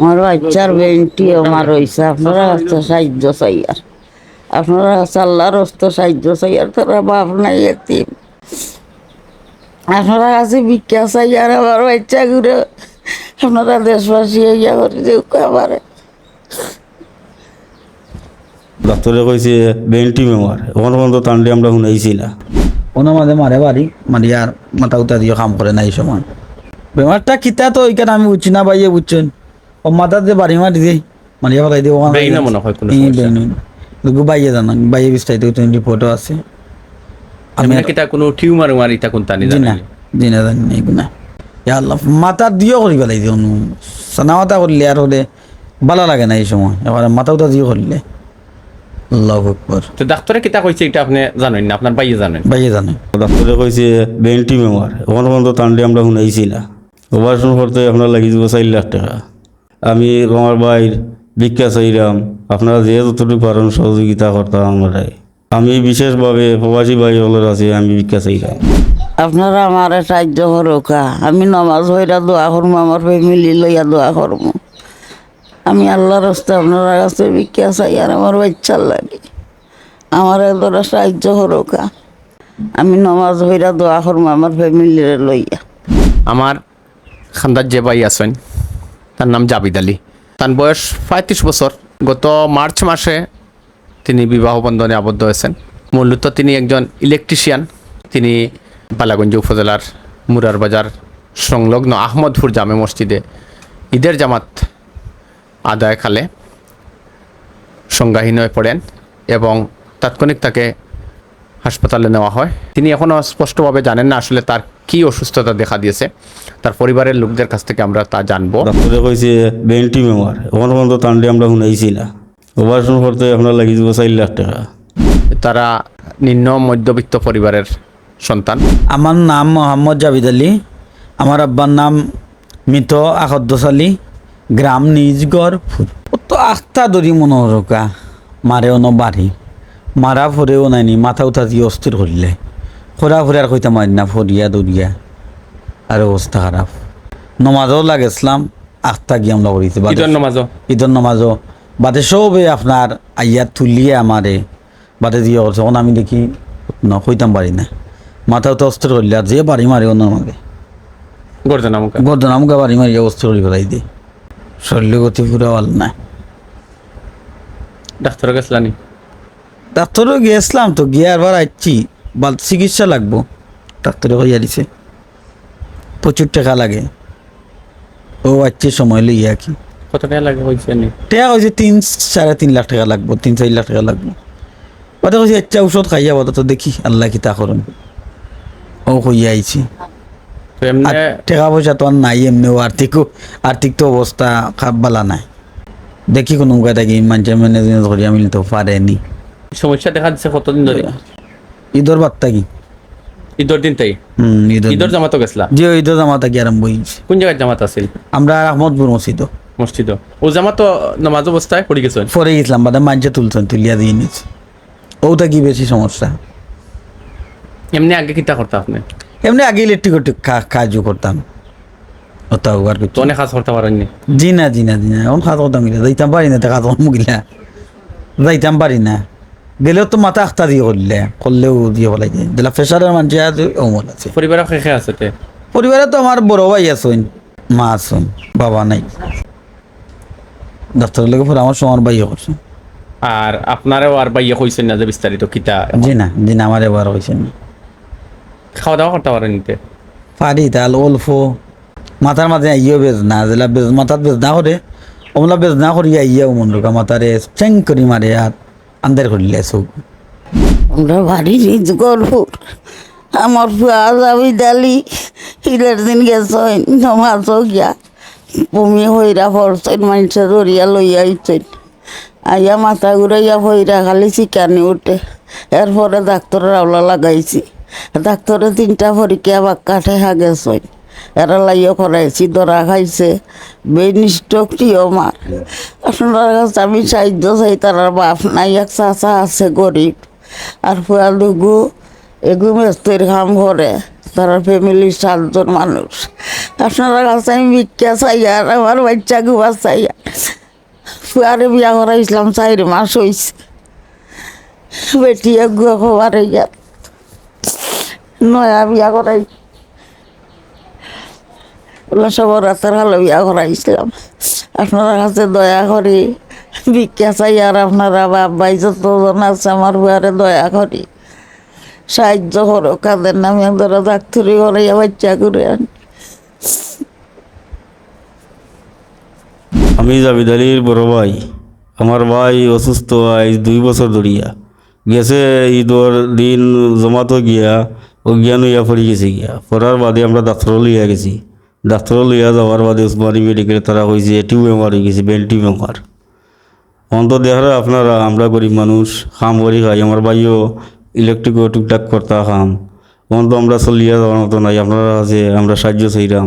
আমার বাচ্চার বেনটি আমার রয়েছে আপনারা কাছে সাহায্য চাই আর আপনারা কাছে আল্লাহর হস্ত সাহায্য চাই আর তারা বাপ নাই এতিম। আপনারা কাছে ভিক্ষা চাই আর আমার বাচ্চা ঘুরে আপনারা দেশবাসী ইয়া করে দেউ আমার। ডাক্তারে কইছে ব্রেন টিউমার এখন পর্যন্ত তান্ডে আমরা শুনাইছি না। ওনার মাঝে মারে বাড়ি আর মাথা উতা দিয়ে কাম করে না এই সময়। বেমারটা কিতা তো ওইখানে আমি বুঝছি না ভাইয়ে বুঝছেন। ও মাথা দিয়ে বাড়ি মারি দিয়ে মারিয়া ফেলাই দিয়ে ওখানে মনে হয় কোনো সমস্যা। বাইয়ে জানান বাইয়ে বিস্তারিত রিপোর্টও আছে। আমি নাকি তা কোনো টিউমার উমার ইটা কোন তানি জি না জানি জি না জানি না। এগুলো ইয়া আল্লাহ মাথা দিয়েও করি পেলাই দিও নু। করলে আর হলে ভালো লাগে না এই সময়। এবার মাথা দিয়ে করলে আল্লাহ আকবর তো ডাক্তারে কিতা কইছে এটা আপনি জানেন না? আপনার বাইয়ে জানেন। বাইয়ে জানে। ডাক্তারে কইছে ব্রেন টিউমার এখন পর্যন্ত তান্ডে আমরা শুনাইছি না অপারেশন করতে আপনার লাগি যাব চার লাখ টাকা। আমি আমার বাইর ভিক্ষা চাইলাম আপনারা যে যতটুকু পারেন সহযোগিতা করতাম আমরা আমি বিশেষভাবে প্রবাসী ভাই হলের আছে আমি ভিক্ষা চাইলাম আপনারা আমার সাহায্য করোকা আমি নমাজ হইরা দোয়া করব আমার ফ্যামিলি লইয়া দোয়া করব আমি আল্লাহর রাস্তা আপনার কাছে ভিক্ষা চাই আর আমার বাচ্চার লাগে। আমার এদরা সাহায্য করোকা আমি নমাজ হইরা দোয়া করব আমার ফ্যামিলিরে লইয়া। আমার খান্দার যে ভাই আছেন তার নাম জাবিদ আলী। তার বয়স পঁয়ত্রিশ বছর। গত মার্চ মাসে তিনি বিবাহ বন্ধনে আবদ্ধ হয়েছেন। মূলত তিনি একজন ইলেকট্রিশিয়ান তিনি বালাগঞ্জ উপজেলার মুরার বাজার সংলগ্ন আহমদপুর জামে মসজিদে ঈদের জামাত আদায়কালে সংজ্ঞাহীন হয়ে পড়েন এবং তাৎক্ষণিক তাকে হাসপাতালে নেওয়া হয়। তিনি এখনও স্পষ্টভাবে জানেন না আসলে তার কি অসুস্থতা দেখা দিয়েছে। তার পরিবারের লোকদের কাছ থেকে আমরা তা জানব। ডাক্তারে কইছে ব্রেন টিউমার এখন পর্যন্ত তান্ডে আমরা শুনাইছি না। অপারেশন করতে আপনার লাগি যাব চার লাখ টাকা। তারা নিম্ন মধ্যবিত্ত পরিবারের সন্তান। আমার নাম মোহাম্মদ জাবিদ আলী। আমার আব্বার নাম মৃত আকদ্দস আলী। গ্রাম নিজগড় তো আখতা দরি মনোরকা মারেও ন বাড়ি। মারা ফরেও নাইনি মাথা উঠা দিয়ে অস্থির করলে ফোরা ফোরে আর কইতে মারি না ফরিয়া দরিয়া আর অবস্থা খারাপ নমাজও লাগেছিলাম আখতা গিয়ে আমরা বাদে- ঈদের নমাজও ঈদের নামাজও বাদে সবে আপনার আইয়া তুলিয়ে আমারে বাদে দিয়ে তখন আমি দেখি ন কইতাম পারি না। মাথা তো অস্ত্র করলে আর যে বাড়ি মারে অন্য আমাকে গর্জন আমাকে বাড়ি মারি অস্ত্র করি ফেলাই দিয়ে। শরীর গতি পুরো ভালো না ডাক্তার গেছিলানি ডাক্তারও গিয়েছিলাম তো গিয়ে আবার আসছি বাল চিকিৎসা লাগবো। ডাক্তারে হইয়া দিছে প্রচুর টাকা লাগে। ও আসছে সময় লইয়া কি। কত টাকা লাগে হয়েছে টাকা হয়েছে তিন সাড়ে তিন লাখ টাকা লাগবো তিন চার লাখ টাকা লাগবো। বাদে কইছে একটা ঔষধ খাইয়া বলো তো দেখি আল্লাহ কি তা করুন। ও কইয়া আইছি। আর টাকা পয়সা তো আর নাই এমনিও আর্থিক আর্থিক তো অবস্থা খারাপ বালা নাই। দেখি কোনো উপায় থাকি মানুষের ম্যানেজমেন্ট করিয়া মিলি তো পারেনি। সমস্যা দেখা দিচ্ছে কতদিন ধরে? ঈদর বাদ থাকি। ঈদর দিন তাই? হুম ঈদর ঈদের জামাতও গেছিলা? যে ঈদর জামা থাকি আরম্ভ হয়েছে কোন জায়গায় জামাত আছিল? আমরা আহমদপুর মসজিদ। মসজিদ। ও জামাত তো নামাজ অবস্থায় পড়ে গেছেন পড়ে গেছিলাম বাদে মানুষে তুলছেন তুলিয়া দিয়ে নিচ্ছে ও থাকি বেশি সমস্যা? এমনি আগে কিতা করতে আপনি? এমনি আগে ইলেকট্রিক কাজও করতাম। আর তো কিছু অনেক কাজ করতে পারেননি? জি না জি না জি না এখন খাত করতাম গিলা যাইতাম পারি না টাকা তখন মুগিলা যাইতাম পারি না। গেলেও তো মাথা আখতা দিয়ে করলে করলেও দিয়ে বলাই যেটা প্রেশারের মানুষ আছে অমল আছে। পরিবারের শেষে আছে তে? পরিবারে তো আমার বড় ভাই আছেন মা আছেন বাবা নাই। ডাক্তারের লোক পরামর্শ আমার ভাইও করছেন আর আপনারও আর বাইয়া কইছেন না যে বিস্তারিত কিতা? জি না জি না আমার এবার হয়েছে না। খাওয়া দাওয়া করতে পারেন নিতে পারি তাহলে অল্প। মাথার মাঝে আইয়াও বেজ না যেলা বেজ মাথার বেজ না করে ওমলা বেজ না করি আইয়াও মন রোকা মাথারে চেং করি মারে আর আন্দার করিলে সব আমরা বাড়ি নিজ গরপুর আমার ফুয়া যাবি দালি হিলের দিন গেছেন নমাজও গিয়া বমি হইরা পড়ছেন মানুষে ধরিয়া লইয়া আইছেন। আইয়া মাথা ঘুরাইয়া হইরা খালি চিকানি উঠে। এরপরে ডাক্তারের আওলা লাগাইছি। ডাক্তারে তিনটা পরীক্ষা বাক্কা ঠেহা গেছেন। এরা লাইয়া করাইছি, ধরা খাইছে। বেনিষ্ঠক টিওমার আপনার কাছে আমি সাহায্য চাই, তার বাপ নাই, এক চাচা আছে গরিব। আর ফুয়া দুগু, এগু মেস্তির কাম করে তারা ফ্যামিলির সাতজন মানুষ। আপনারা কাছে আমি ভিক্ষা চাই, আর আমার বাচ্চা গুয়া চাই। ফুয়ারে বিয়া করাইছিলাম, চারি মাস হয়েছে বেটিয়ে গুয়া খবর নয়া বিয়া করাই ওগুলো সব রাতের হালো বিয়া করাইছিলাম। আপনারা কাছে দয়া করি, ভিক্ষা চাই আর আপনারা বাপ ভাই যতজন আছে আমার বুয়ারে দয়া করি। সাহায্য করো কাদের নামে ধরো ডাক্তারি করে বাচ্চা করে আনি। আমি জাবিদ আলীর বড় ভাই। আমার ভাই অসুস্থ আজ দুই বছর ধরিয়া। গেছে ঈদর দিন জমাতো গিয়া অজ্ঞান হইয়া পড়ি গেছে গিয়া। পড়ার বাদে আমরা ডাক্তার লইয়া গেছি। ডাক্তার লইয়া যাওয়ার বাদে উসমানী মেডিকেলে তারা কইছে টিউ বেমার হয়ে গেছে, বেল টিউ বেমার অন্ত দেখার আপনারা, আমরা গরিব মানুষ, খাম করি খাই, আমার ভাইও ইলেকট্রিকও টুকটাক করতা খাম। অন্ত আমরা চলিয়া যাওয়ার মতো নাই, আপনারা আছে আমরা সাহায্য চাইলাম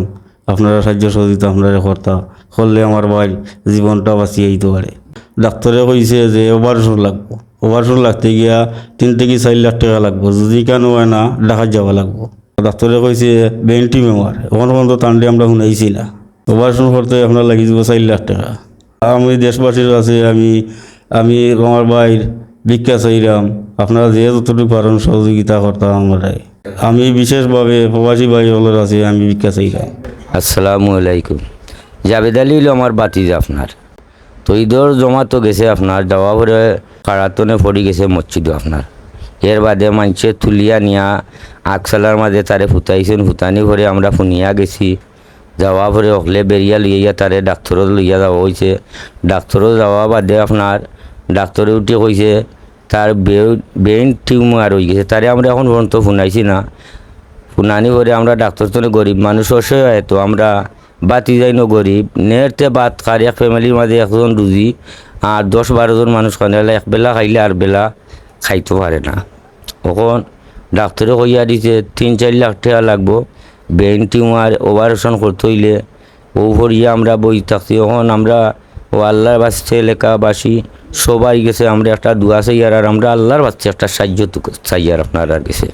আপনারা সাহায্য সহযোগিতা আপনারা করতা, করলে আমার ভাই জীবনটা বাঁচিয়ে আইতে পারে। ডাক্তারে কইছে যে অপারেশন লাগবো অপারেশন লাগতে গিয়া তিন থেকে চার লাখ টাকা লাগবো, যদি কেন হয় না ঢাকা যাওয়া লাগবো। ডাক্তারে কইছে বেন্টি মেমার এখন পর্যন্ত টানলে আমরা শুনাইছি না। অপারেশন করতে আপনার লাগি যাব চার লাখ টাকা। আমি দেশবাসীর আছে আমি আমি আমার ভাইয়ের ভিক্ষা চাইলাম, আপনারা যে যতটুকু পারেন সহযোগিতা করতাম আমরা। আমি বিশেষভাবে প্রবাসী হলের আছে আমি ভিক্ষা চাইলাম। আসসালামু আলাইকুম। জাবেদ আলী হলো আমার বাতিজ আপনার। তো ঈদর জমা তো গেছে আপনার যাওয়া পরে কারাতনে পড়ি গেছে মসজিদ আপনার। এর বাদে মানছে তুলিয়া নিয়া আগসালার মাঝে তারে ফুটাইছেন, ফুটানি ভরে আমরা ফুনিয়া গেছি। যাওয়া ভরে অকলে বেরিয়া লইয়া তারে ডাক্তরও লইয়া যাওয়া হয়েছে ডাক্তরও যাওয়া বাদে আপনার ডাক্তরে উঠে কইছে তার ব্রেন টিউমার হয়ে গেছে। তারে আমরা এখন পর্যন্ত শুনাইছি না। শুনানি ভরে আমরা ডাক্তার তো গরিব মানুষ অসহায় তো আমরা বাতি যাই না গরিব নেরতে বাত খার এক ফ্যামিলির মাঝে একজন রুজি আর দশ বারোজন মানুষ খানে এক বেলা খাইলে আর বেলা খাইতে পারে না। তখন ডাক্তারে কইয়া দিছে, তিন চার লাখ টাকা লাগবো। ব্রেন টিউমার অপারেশন করতে হইলে ও ভরিয়া আমরা বই থাকছি। তখন আমরা ও আল্লাহর বাসছে এলাকাবাসী সবাই গেছে, আমরা একটা দুয়া চাইয়ার আর আমরা আল্লাহর বাচ্চা একটা সাহায্য চাই আর আপনার আর গেছে।